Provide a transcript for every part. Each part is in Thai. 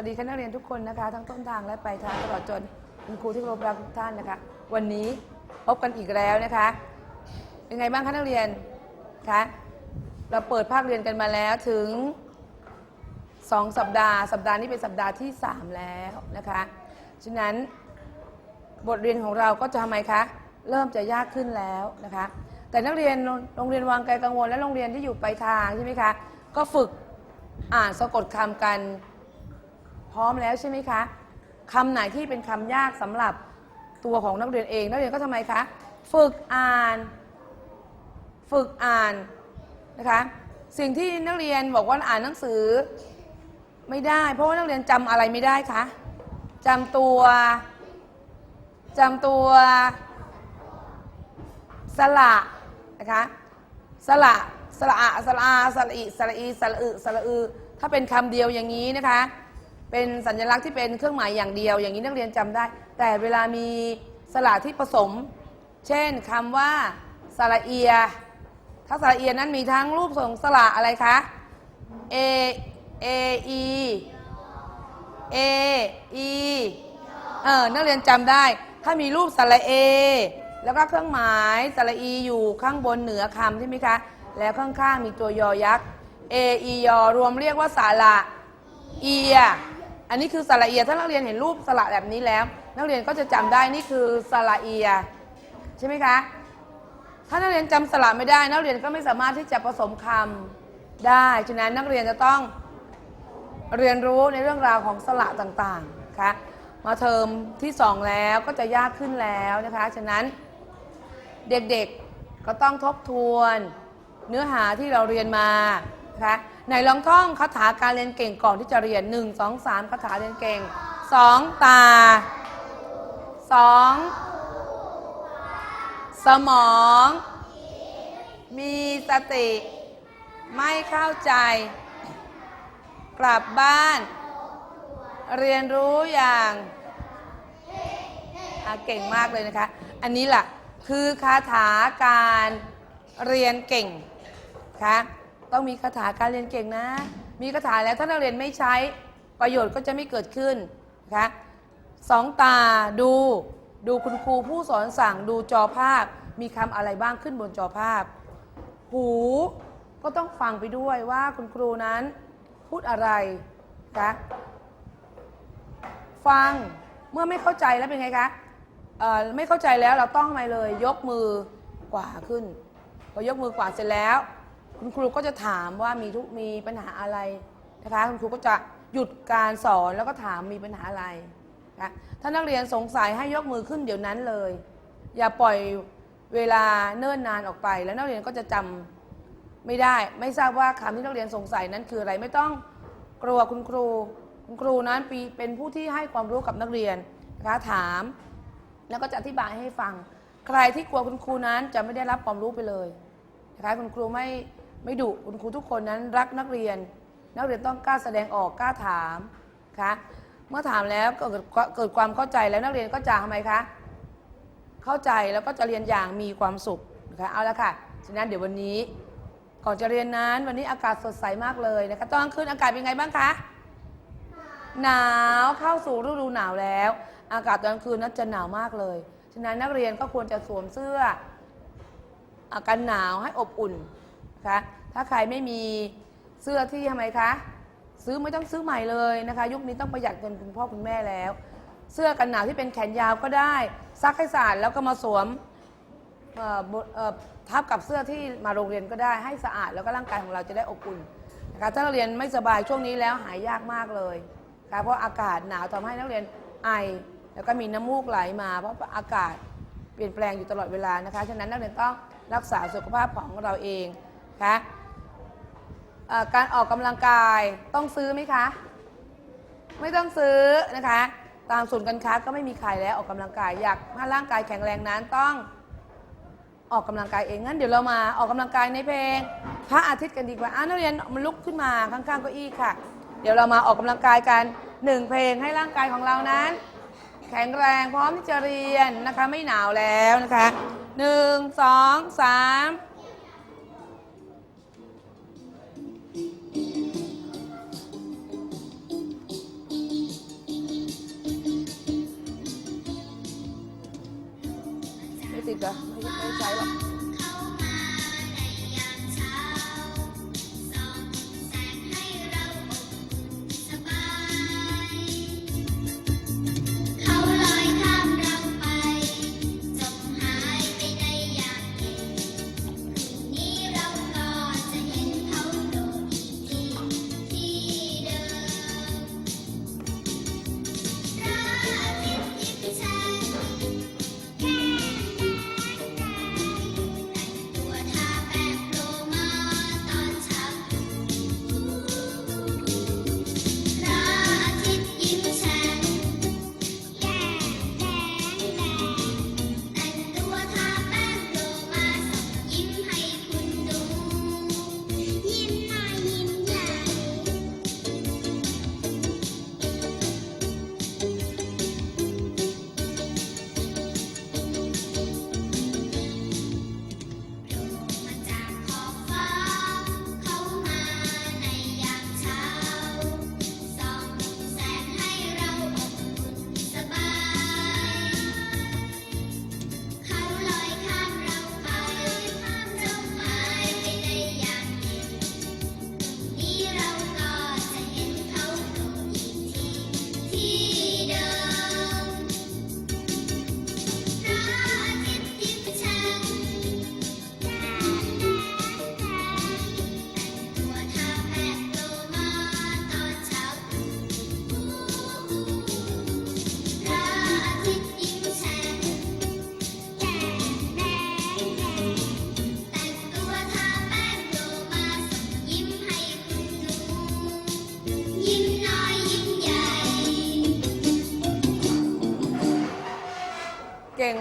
วัสดีคณะนักเรียนทุกคนนะคะ ทั้งต้นทางและปลายทางตลอดจนคุณครูที่เคารพรักทุกท่านนะคะ วันนี้พบกันอีกแล้วนะคะ เป็นไงบ้างคะนักเรียนคะเราเปิดภาคเรียนกันมาแล้วถึง 2 สัปดาห์ สัปดาห์นี้เป็นสัปดาห์ที่ 3 แล้วนะคะฉะนั้นบทเรียนของเราก็จะทำไมคะเริ่มจะยากขึ้นแล้วนะคะ แต่นักเรียนโรงเรียนวางไกลกังวลและโรงเรียนที่อยู่ปลายทางใช่ไหมคะก็ฝึกอ่านสะกดคำกัน พร้อมแล้วใช่ไหมคะคำไหนที่เป็นคำยากสำหรับตัวของนักเรียนเอง นักเรียนก็ทำไมคะ ฝึกอ่าน ฝึกอ่านนะคะ สิ่งที่นักเรียนบอกว่าอ่านหนังสือไม่ได้ เพราะว่านักเรียนจำอะไรไม่ได้คะจำตัวจำตัวสระนะคะสระสระอะสระอาสระอิสระอีสระอึสระอือถ้าเป็นคำเดียวอย่างนี้นะคะ เป็นสัญลักษณ์ที่เป็นเครื่องหมายอย่างเดียว อย่างนี้นักเรียนจำได้ แต่เวลามีสระที่ผสม เช่นคำว่าสระเอีย ถ้าสระเอียนั้นมีทั้งรูปทรงสระอะไรคะ A A E A E เออนักเรียนจำได้ ถ้ามีรูปสระเอ แล้วก็เครื่องหมายสระอีอยู่ข้างบนเหนือคำใช่ไหมคะ แล้วข้างๆมีตัวยอยักษ์ A E ยอรวมเรียกว่าสระเอีย อันนี้คือสระเอียถ้านักเรียนเห็นรูปสระแบบนี้แล้ว นักเรียนก็จะจำได้นี่คือสระเอียใช่ไหมคะถ้านักเรียนจำสระไม่ได้ นักเรียนก็ไม่สามารถที่จะผสมคำได้ฉะนั้นนักเรียนจะต้องเรียนรู้ในเรื่องราวของสระต่างๆนะคะมาเทอมที่สองแล้วก็จะยากขึ้นแล้วนะคะฉะนั้นเด็กๆก็ต้องทบทวนเนื้อหาที่เราเรียนมานะคะ ไหนลองท่องคาถาการเรียนเก่งก่อนที่จะเรียน 1 2 3คาถาเรียนเก่ง 2 ตา 2 สมอง มีสติ ไม่เข้าใจ กลับบ้าน เรียนรู้อย่างเก่งมากเลยนะคะ อันนี้ล่ะ คือคาถาการเรียนเก่ง ค่ะ ต้องมีคาถาการเรียนเก่งนะ มีคาถาแล้วถ้านักเรียนไม่ใช้ประโยชน์ก็จะไม่เกิดขึ้นนะคะสองตาดูดูคุณครูผู้สอนสั่งดูจอภาพ มีคำอะไรบ้างขึ้นบนจอภาพ หูก็ต้องฟังไปด้วยว่าคุณครูนั้นพูดอะไรคะฟังเมื่อไม่เข้าใจแล้วเป็นไงคะไม่เข้าใจแล้วเราต้องไมเลย ยกมือกว่าขึ้นพอยกมือกว่าเสร็จแล้ว คุณครูก็จะถามว่ามีทุกมีปัญหาอะไรนะคะคุณครูก็จะหยุดการสอนแล้วก็ถามมีปัญหาอะไรนะถ้านักเรียนสงสัยให้ยกมือขึ้นเดี๋ยวนั้นเลย อย่าปล่อยเวลาเนิ่นนานออกไป แล้วนักเรียนก็จะจำไม่ได้ ไม่ทราบว่าคำที่นักเรียนสงสัยนั้นคืออะไรไม่ต้องกลัวคุณครู คุณครูนั้นปีเป็นผู้ที่ให้ความรู้กับนักเรียนนะคะถามแล้วก็จะอธิบายให้ฟัง ใครที่กลัวคุณครูนั้นจะไม่ได้รับความรู้ไปเลยนะคะคุณครูไม่ ไม่ดุคุณครูทุกคนนั้นรักนักเรียน นักเรียนต้องกล้าแสดงออกกล้าถามคะเมื่อถามแล้วเกิดเกิดความเข้าใจแล้วนักเรียนก็จะทำไมคะเข้าใจแล้วก็จะเรียนอย่างมีความสุขนะคะเอาละค่ะฉะนั้นเดี๋ยววันนี้ก่อนจะเรียนนั้น วันนี้อากาศสดใสมากเลยนะคะตอนกลางคืนอากาศเป็นไงบ้างคะหนาวเข้าสู่ฤดูหนาวแล้ว อากาศตอนกลางคืนนั้นจะหนาวมากเลยฉะนั้นนักเรียนก็ควรจะสวมเสื้ออากันหนาวให้อบอุ่นนะคะ ถ้าใครไม่มีเสื้อที่ทำไมคะ ซื้อไม่ต้องซื้อใหม่เลยนะคะ ยุคนี้ต้องประหยัดเงินคุณพ่อคุณแม่แล้ว เสื้อกันหนาวที่เป็นแขนยาวก็ได้ ซักให้สะอาดแล้วก็มาสวมทับกับเสื้อที่มาโรงเรียนก็ได้ให้สะอาดแล้วก็ร่างกายของเราจะได้อบอุ่นนะคะถ้านักเรียนไม่สบายช่วงนี้แล้วหายยากมากเลยนะคะเพราะอากาศหนาวทำให้นักเรียนไอ แล้วก็มีน้ำมูกไหลมา เพราะอากาศเปลี่ยนแปลงอยู่ตลอดเวลานะคะฉะนั้นนักเรียนต้องรักษาสุขภาพของเราเองนะคะ เอ่อการออกกำลังกายต้องซื้อไหมคะ ไม่ต้องซื้อนะคะ ตามศูนย์การค้าก็ไม่มีขายแล้วออกกำลังกายอยากให้ร่างกายแข็งแรงนั้นต้อง ออกกำลังกายเองงั้นเดี๋ยวเรามาออกกำลังกายในเพลง พระอาทิตย์กันดีกว่าอะนักเรียนมันลุกขึ้นมาข้างๆเก้าอี้ค่ะ เดี๋ยวเรามาออกกำลังกายกันหนึ่งเพลงให้ร่างกายของเรานั้น แข็งแรงพร้อมที่จะเรียนนะคะไม่หนาวแล้วนะคะหนึ่งสองสาม สิทธิ์เหร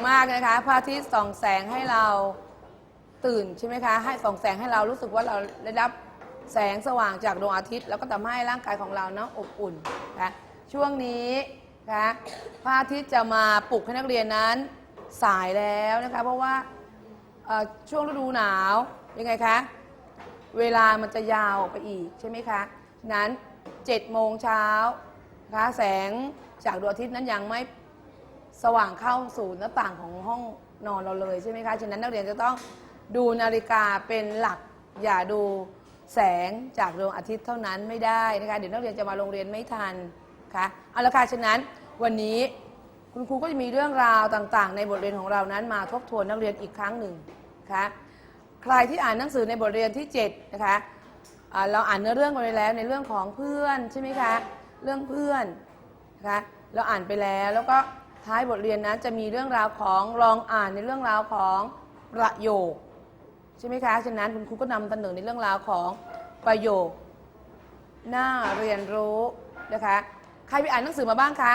มากนะคะพระอาทิตย์ส่องแสงให้เราตื่นใช่ไหมคะ ให้ส่องแสงให้เรารู้สึกว่าเราได้รับแสงสว่างจากดวงอาทิตย์ แล้วก็ทำให้ร่างกายของเราเนะอบอุ่นนะช่วงนี้นะคะพระอาทิตย์จะมาปลุกให้นักเรียนนั้นสายแล้วนะคะเพราะว่าช่วงฤดูหนาวยังไงคะเวลามันจะยาวออกไปอีกใช่ไหมคะฉะนั้น7โมงเช้านะคะแสงจากดวงอาทิตย์นั้นยังไม่ สว่างเข้าสู่หน้าต่างของห้องนอนเราเลยใช่ไหมคะ ฉะนั้นนักเรียนจะต้องดูนาฬิกาเป็นหลัก อย่าดูแสงจากดวงอาทิตย์เท่านั้นไม่ได้นะคะ เดี๋ยวนักเรียนจะมาโรงเรียนไม่ทันค่ะ เอาละค่ะ ฉะนั้นวันนี้คุณครูก็จะมีเรื่องราวต่างๆ ในบทเรียนของเรานั้นมาทบทวนนักเรียนอีกครั้งหนึ่งนะคะใครที่อ่านหนังสือในบทเรียนที่ 7 นะคะเราอ่านเนื้อเรื่องไปแล้วในเรื่องของเพื่อนใช่ไหมคะ เรื่องเพื่อนนะคะ เราอ่านไปแล้วแล้วก็ ท้ายบทเรียนนั้นจะมีเรื่องราวของลองอ่านในเรื่องราวของประโยค ใช่ไหมคะ ฉะนั้นคุณครูก็นำเสนอในเรื่องราวของประโยคหน้าเรียนรู้นะคะ ใครไปอ่านหนังสือมาบ้างคะ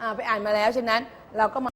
อ่าไปอ่านมาแล้ว ฉะนั้นเราก็มา